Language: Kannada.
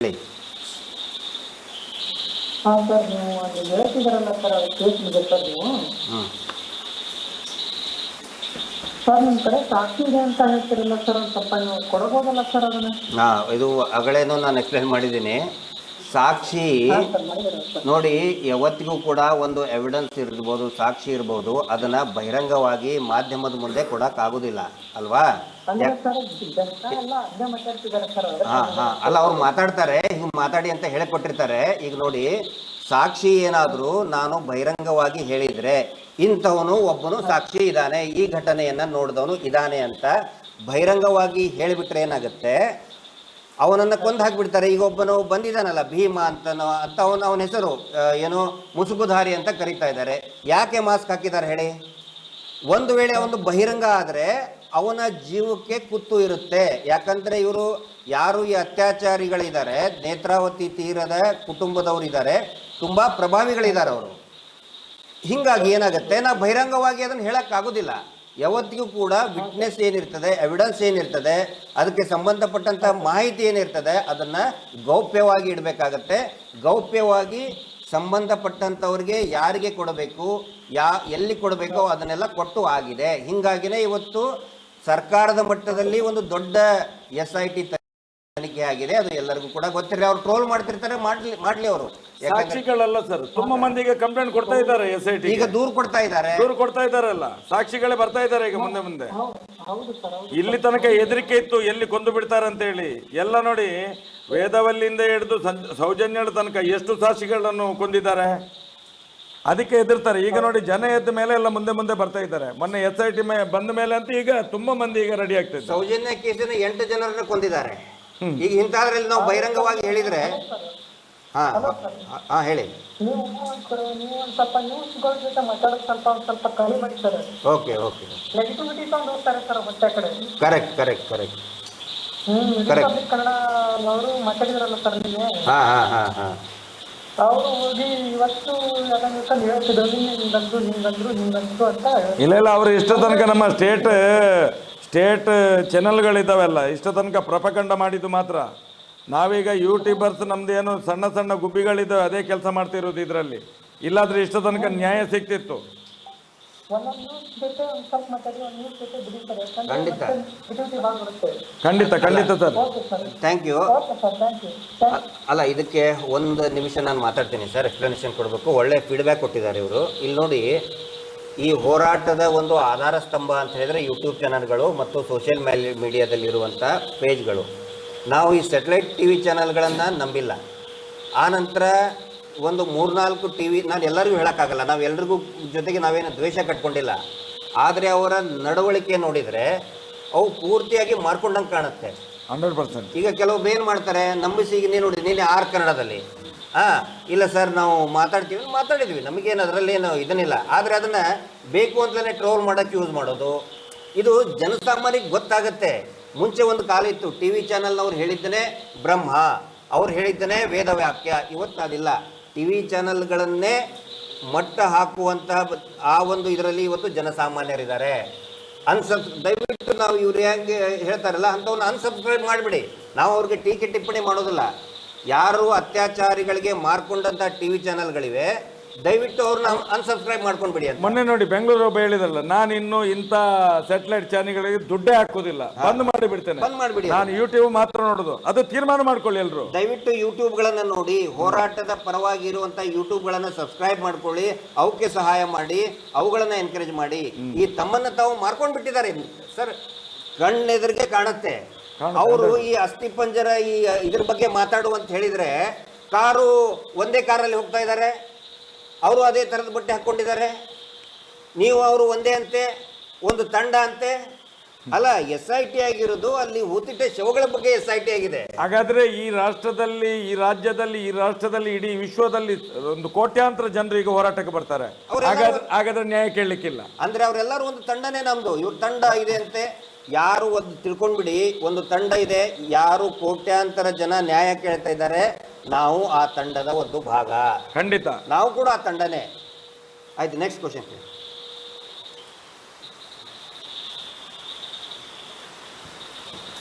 ಹೇಳಿ. ಹಾ ಸರ್ ನೀವು ಅದು ಸರ್ ಅದು ಸರ್ ನೀವು ಸರ್ ನಿಮ್ಮ ಕಡೆ ಸಾಕ್ಷಿ ಇದೆ ಅಂತ ಹೇಳ್ತಿರಲ್ಲ ಸರ್ ಒಂದು ಸ್ವಲ್ಪ ನೀವು ಕೊಡಬಹುದಲ್ಲ ಸರ್ ಅದನ್ನ? ಹಾಂ ಇದು ಅಗಳೇನು ನಾನು ಎಕ್ಸ್ಪ್ಲೇನ್ ಮಾಡಿದ್ದೀನಿ. ಸಾಕ್ಷಿ ನೋಡಿ ಯಾವತ್ತಿಗೂ ಕೂಡ ಒಂದು ಎವಿಡೆನ್ಸ್ ಇರ್ಬೋದು ಸಾಕ್ಷಿ ಇರ್ಬೋದು ಅದನ್ನ ಬಹಿರಂಗವಾಗಿ ಮಾಧ್ಯಮದ ಮುಂದೆ ಕೊಡೋಕ್ಕಾಗೋದಿಲ್ಲ ಅಲ್ವಾ? ಹಾ ಹಾ. ಅಲ್ಲ ಅವ್ರು ಮಾತಾಡ್ತಾರೆ ಹಿಂಗ್ ಮಾತಾಡಿ ಅಂತ ಹೇಳಿಕೊಟ್ಟಿರ್ತಾರೆ. ಈಗ ನೋಡಿ ಸಾಕ್ಷಿ ಏನಾದರೂ ನಾನು ಬಹಿರಂಗವಾಗಿ ಹೇಳಿದ್ರೆ ಇಂಥವನು ಒಬ್ಬನು ಸಾಕ್ಷಿ ಇದ್ದಾನೆ ಈ ಘಟನೆಯನ್ನ ನೋಡಿದವನು ಇದ್ದಾನೆ ಅಂತ ಬಹಿರಂಗವಾಗಿ ಹೇಳಿಬಿಟ್ರೆ ಏನಾಗುತ್ತೆ? ಅವನನ್ನು ಕೊಂದು ಹಾಕಿಬಿಡ್ತಾರೆ. ಈಗ ಒಬ್ಬನು ಬಂದಿದ್ದಾನಲ್ಲ, ಭೀಮ ಅಂತನೋ ಅಂತ ಅವನು, ಅವನ ಹೆಸರು ಏನು ಮುಸುಕುಧಾರಿ ಅಂತ ಕರೀತಾ ಇದ್ದಾರೆ. ಯಾಕೆ ಮಾಸ್ಕ್ ಹಾಕಿದ್ದಾರೆ ಹೇಳಿ? ಒಂದು ವೇಳೆ ಅವನು ಬಹಿರಂಗ ಆದರೆ ಅವನ ಜೀವಕ್ಕೆ ಕುತ್ತು ಇರುತ್ತೆ. ಯಾಕಂದರೆ ಇವರು ಯಾರು ಈ ಅತ್ಯಾಚಾರಿಗಳಿದ್ದಾರೆ, ನೇತ್ರಾವತಿ ತೀರದ ಕುಟುಂಬದವರಿದ್ದಾರೆ ತುಂಬ ಪ್ರಭಾವಿಗಳಿದ್ದಾರೆ ಅವರು. ಹಿಂಗಾಗಿ ಏನಾಗುತ್ತೆ? ನಾ ಬಹಿರಂಗವಾಗಿ ಅದನ್ನು ಹೇಳಕ್ಕಾಗೋದಿಲ್ಲ. ಯಾವತ್ತಿಗೂ ಕೂಡ ವಿಟ್ನೆಸ್ ಏನಿರ್ತದೆ ಎವಿಡೆನ್ಸ್ ಏನಿರ್ತದೆ, ಅದಕ್ಕೆ ಸಂಬಂಧಪಟ್ಟಂತ ಮಾಹಿತಿ ಏನಿರ್ತದೆ, ಅದನ್ನ ಗೌಪ್ಯವಾಗಿ ಇಡಬೇಕಾಗತ್ತೆ. ಗೌಪ್ಯವಾಗಿ ಸಂಬಂಧಪಟ್ಟಂಥವ್ರಿಗೆ ಯಾರಿಗೆ ಕೊಡಬೇಕು, ಯಾ, ಎಲ್ಲಿ ಕೊಡಬೇಕೋ ಅದನ್ನೆಲ್ಲ ಕೊಟ್ಟು ಆಗಿದೆ. ಹಿಂಗಾಗಿನೇ ಇವತ್ತು ಸರ್ಕಾರದ ಮಟ್ಟದಲ್ಲಿ ಒಂದು ದೊಡ್ಡ ಎಸ್ ಐ ಟಿ ತನಿಖೆ ಆಗಿದೆ ಅದು ಎಲ್ಲರಿಗೂ ಕೂಡ ಗೊತ್ತಿರಲಿ. ಅವ್ರು ಟ್ರೋಲ್ ಮಾಡ್ತಿರ್ತಾರೆ ಮಾಡ್ಲಿ ಮಾಡ್ಲಿ ಅವರು. ಯಾಕಂದ್ರೆ ಸಾಕ್ಷಿಗಳಲ್ಲ ಸರ್ ತುಂಬಾ ಮಂದಿ ಈಗ ಕಂಪ್ಲೇಂಟ್ ಕೊಡ್ತಾ ಇದ್ದಾರೆ ಎಸ್ ಐ ಟಿ ಈಗ ದೂರು ಕೊಡ್ತಾ ಇದ್ದಾರೆ. ದೂರು ಕೊಡ್ತಾ ಇದ್ದಾರಲ್ಲ ಸಾಕ್ಷಿಗಳೇ ಬರ್ತಾ ಇದ್ದಾರೆ ಈಗ ಮುಂದೆ ಮುಂದೆ. ಹೌದು ಹೌದು ಸರ್. ಇಲ್ಲಿ ತನಕ ಹೆದರಿಕೆ ಇತ್ತು ಎಲ್ಲಿ ಕೊಂದು ಬಿಡ್ತಾರೆ ಅಂತ ಹೇಳಿ ಎಲ್ಲ ನೋಡಿ ವೇದವಲ್ಲಿಂದ ಹಿಡಿದು ಸಂ- ಸೌಜನ್ಯದ ತನಕ ಎಷ್ಟು ಸಾಕ್ಷಿಗಳನ್ನು ಕೊಂದಿದ್ದಾರೆ. ಅದಕ್ಕೆ ಹೆದರ್ತಾರೆ. ಈಗ ನೋಡಿ ಜನ ಎದ್ದ ಮೇಲೆ ಎಲ್ಲ ಮುಂದೆ ಮುಂದೆ ಬರ್ತಾ ಇದ್ದಾರೆ. ಮೊನ್ನೆ ಎಸ್ ಐ ಟಿ ಬಂದ ಮೇಲೆ ಅಂತ ಈಗ ತುಂಬಾ ಮಂದಿ ಈಗ ರೆಡಿ ಆಗ್ತಿದ್ದಾರೆ ಸೌಜನ್ಯ ಕೇಸಿನ ಎಂಟು ಜನರನ್ನ ಕೊಂದಿದ್ದಾರೆ. ಈಗ ಇಂಥದ್ರಲ್ಲಿ ನಾವು ಬಹಿರಂಗವಾಗಿ ಹೇಳಿದ್ರೆ ಹಾ ಹಾ ಹೇಳಿ. ನೀವು ಒಂದ್ ಕಡೆ ನೀವು ಒಂದು ಸ್ವಲ್ಪ ನ್ಯೂಸ್ಗಳ ಜೊತೆ ಮಾತಾಡೋದು ಸ್ವಲ್ಪ ಒಂದು ಸ್ವಲ್ಪ ಕಮ್ಮಿ ಮಾಡಿ ಸರ್. Okay okay. ನೆಗೆಟಿವಿಟಿ ತಗೊಂಡು ಹೋಗ್ತಾರೆ ಸರ್ ಆ ಕಡೆ correct correct correct. Hmm correct. Republic Kannada ಅವರು ಮಾತಾಡಿದ್ರಲ್ಲ ಸರ್ ನೀವು ಹಾ ಹಾ ಹಾ ಹಾ. ಅವರು ಹೋಗಿ ಇವತ್ತು ಯಾಕಂದ್ರೆ ಹೇಳ್ತಿದ್ರು ಹಿಂಗಂದ್ರು ಹಿಂಗಂದ್ರು ಹಿಂಗಂದ್ರು ಅಂತ. ಇಲ್ಲ ಇಲ್ಲ ಅವ್ರು ಇಷ್ಟ ತನಕ ನಮ್ಮ ಸ್ಟೇಟ್ ಸ್ಟೇಟ್ ಚಾನೆಲ್ಗಳಿದ್ದಾವೆಲ್ಲ ಇಷ್ಟು ತನಕ ಪ್ರಪಕಂಡ ಮಾಡಿದ್ದು ಮಾತ್ರ. ನಾವೀಗ ಯೂಟ್ಯೂಬರ್ಸ್ ನಮ್ದು ಏನು ಸಣ್ಣ ಸಣ್ಣ ಗುಬ್ಬಿಗಳಿದ್ದಾವೆ ಅದೇ ಕೆಲಸ ಮಾಡ್ತಿರೋದು ಇದರಲ್ಲಿ. ಇಲ್ಲಾದ್ರೆ ಇಷ್ಟು ತನಕ ನ್ಯಾಯ ಸಿಗ್ತಿತ್ತು. ಖಂಡಿತ. ಖಂಡಿತ ಖಂಡಿತ sir. Thank you sir thank you ಅಲ್ಲ ಇದಕ್ಕೆ ಒಂದು ನಿಮಿಷ ನಾನು ಮಾತಾಡ್ತೀನಿ ಸರ್ ಎಕ್ಸ್ಪ್ಲನೇಷನ್ ಕೊಡಬೇಕು. ಒಳ್ಳೆ ಫೀಡ್ಬ್ಯಾಕ್ ಕೊಟ್ಟಿದ್ದಾರೆ ಇವರು. ಇಲ್ಲಿ ನೋಡಿ ಈ ಹೋರಾಟದ ಒಂದು ಆಧಾರ ಸ್ತಂಭ ಅಂತ ಹೇಳಿದರೆ ಯೂಟ್ಯೂಬ್ ಚಾನಲ್ಗಳು ಮತ್ತು ಸೋಷಿಯಲ್ ಮೀಡಿಯಾದಲ್ಲಿರುವಂಥ ಪೇಜ್ಗಳು ನಾವು ಈ ಸೆಟಲೈಟ್ ಟಿ ವಿ ಚಾನಲ್ಗಳನ್ನು ನಂಬಿಲ್ಲ. ಆ ನಂತರ ಒಂದು ಮೂರ್ನಾಲ್ಕು ಟಿ ವಿ ನಾನು ಎಲ್ಲರಿಗೂ ಹೇಳೋಕ್ಕಾಗಲ್ಲ, ನಾವು ಎಲ್ರಿಗೂ ಜೊತೆಗೆ ನಾವೇನು ದ್ವೇಷ ಕಟ್ಕೊಂಡಿಲ್ಲ. ಆದರೆ ಅವರ ನಡವಳಿಕೆ ನೋಡಿದರೆ ಅವು ಪೂರ್ತಿಯಾಗಿ ಮಾರ್ಕೊಂಡಂಗೆ ಕಾಣುತ್ತೆ. Hundred percent. ಈಗ ಕೆಲವೊಬ್ಬ ಏನು ಮಾಡ್ತಾರೆ, ನಂಬಿಸಿ ಈಗ ನೀನು ನೋಡಿ, ನೀನು ಆರ್ ಕನ್ನಡದಲ್ಲಿ? ಹಾಂ, ಇಲ್ಲ ಸರ್ ನಾವು ಮಾತಾಡ್ತೀವಿ, ಮಾತಾಡಿದ್ವಿ. ನಮಗೇನು ಅದರಲ್ಲಿ ಏನು ಇದನ್ನಿಲ್ಲ. ಆದರೆ ಅದನ್ನು ಬೇಕು ಅಂತಲೇ ಟ್ರೋಲ್ ಮಾಡೋಕ್ಕೆ ಯೂಸ್ ಮಾಡೋದು. ಇದು ಜನಸಾಮಾನ್ಯರಿಗೆ ಗೊತ್ತಾಗುತ್ತೆ. ಮುಂಚೆ ಒಂದು ಕಾಲ ಇತ್ತು ಟಿ ವಿ ಚಾನಲ್ನವ್ರು ಹೇಳಿದ್ದನೇ ಬ್ರಹ್ಮ. ಅವ್ರು ಹೇಳಿದ್ದನೇ ವ್ಯಾಪ್ಯ ಇವತ್ತು ಅದಿಲ್ಲ. ಟಿ ವಿ ಚಾನಲ್ಗಳನ್ನೇ ಮಟ್ಟ ಹಾಕುವಂತಹ ಆ ಒಂದು ಇದರಲ್ಲಿ ಇವತ್ತು ಜನಸಾಮಾನ್ಯರಿದ್ದಾರೆ. ಅನ್ಸಬ್ ದಯವಿಟ್ಟು ನಾವು ಇವ್ರು ಹೆಂಗೆ ಹೇಳ್ತಾರಲ್ಲ, ಅಂಥವ್ನ ಅನ್ಸಬ್ಸ್ಕ್ರೈಬ್ ಮಾಡಿಬಿಡಿ. ನಾವು ಅವ್ರಿಗೆ ಟೀಕೆ ಟಿಪ್ಪಣಿ ಮಾಡೋದಿಲ್ಲ. ಯಾರು ಅತ್ಯಾಚಾರಿಗಳಿಗೆ ಮಾರ್ಕೊಂಡಂಥ ಟಿ ವಿ ಚಾನಲ್ಗಳಿವೆ ದಯವಿಟ್ಟು ಅವ್ರನ್ನ ಅನ್ಸಬ್ಸ್ಕ್ರೈಬ್ ಮಾಡ್ಕೊಂಡ್ಬಿಡಿ ಅಂತ. ಮೊನ್ನೆ ನೋಡಿ ಬೆಂಗಳೂರು ಒಬ್ಬ ಹೇಳಿದಲ್ಲ ನಾನು ಇನ್ನು ಇಂಥ ಸ್ಯಾಟಲೈಟ್ ಚಾನಲ್ಗಳಿಗೆ ದುಡ್ಡೇ ಹಾಕೋದಿಲ್ಲ. ಬಂದ್ ಮಾಡಿ ಬಿಡ್ತೇನೆ. ಬಂದ್ ಮಾಡಿಬಿಡಿ ನಾನು ಯೂಟ್ಯೂಬ್ ಮಾತ್ರ ನೋಡೋದು. ಅದು ತೀರ್ಮಾನ ಮಾಡ್ಕೊಳ್ಳಿ ಎಲ್ರು. ದಯವಿಟ್ಟು ಯೂಟ್ಯೂಬ್ಗಳನ್ನು ನೋಡಿ ಹೋರಾಟದ ಪರವಾಗಿ ಇರುವಂಥ ಯೂಟ್ಯೂಬ್ಗಳನ್ನು ಸಬ್ಸ್ಕ್ರೈಬ್ ಮಾಡ್ಕೊಳ್ಳಿ ಅವಕ್ಕೆ ಸಹಾಯ ಮಾಡಿ ಅವುಗಳನ್ನು ಎನ್ಕರೇಜ್ ಮಾಡಿ. ಈ ತಮ್ಮನ್ನ ತಾವು ಮಾರ್ಕೊಂಡು ಬಿಟ್ಟಿದ್ದಾರೆ. ಸರ್ ಕಣ್ಣೆದುರಿಗೆ ಕಾಣುತ್ತೆ. ಅವರು ಈ ಅಸ್ಥಿ ಪಂಜರ ಈ ಇದ್ರ ಬಗ್ಗೆ ಮಾತಾಡು ಅಂತ ಹೇಳಿದ್ರೆ ಕಾರು ಒಂದೇ ಕಾರಲ್ಲಿ ಹೋಗ್ತಾ ಇದ್ದಾರೆ. ಅವರು ಅದೇ ಥರದ ಬಟ್ಟೆ ಹಾಕ್ಕೊಂಡಿದ್ದಾರೆ. ನೀವು ಅವರು ಒಂದೇ ಅಂತೆ ಒಂದು ತಂಡ ಅಂತೆ. ಅಲ್ಲ ಎಸ್ ಐ ಟಿ ಆಗಿರೋದು ಅಲ್ಲಿ ಹೂತಿಟ್ಟ ಶವಗಳ ಬಗ್ಗೆ ಎಸ್ ಐ ಟಿ ಆಗಿದೆ. ಹಾಗಾದ್ರೆ ಈ ರಾಷ್ಟ್ರದಲ್ಲಿ ಈ ರಾಜ್ಯದಲ್ಲಿ ಈ ರಾಷ್ಟ್ರದಲ್ಲಿ ಇಡೀ ವಿಶ್ವದಲ್ಲಿ ಒಂದು ಕೋಟ್ಯಾಂತರ ಜನರು ಈಗ ಹೋರಾಟಕ್ಕೆ ಬರ್ತಾರೆ. ಹಾಗಾದ್ರೆ ನ್ಯಾಯ ಕೇಳಲಿಕ್ಕಿಲ್ಲ. ಅಂದ್ರೆ ಅವರೆಲ್ಲರೂ ಒಂದು ತಂಡನೇ ನಮ್ದು. ಇವ್ರ ತಂಡ ಇದೆ ಅಂತೆ. ಯಾರು ಒಂದು ತಿಳ್ಕೊಂಡ್ಬಿಡಿ ಒಂದು ತಂಡ ಇದೆ. ಯಾರು ಕೋಟ್ಯಾಂತರ ಜನ ನ್ಯಾಯ ಕೇಳ್ತಾ ಇದ್ದಾರೆ. ನಾವು ಆ ತಂಡದ ಒಂದು ಭಾಗ. ಖಂಡಿತ. ನಾವು ಕೂಡ ಆ ತಂಡನೇ. ಆಯ್ತು ನೆಕ್ಸ್ಟ್ ಕ್ವಶನ್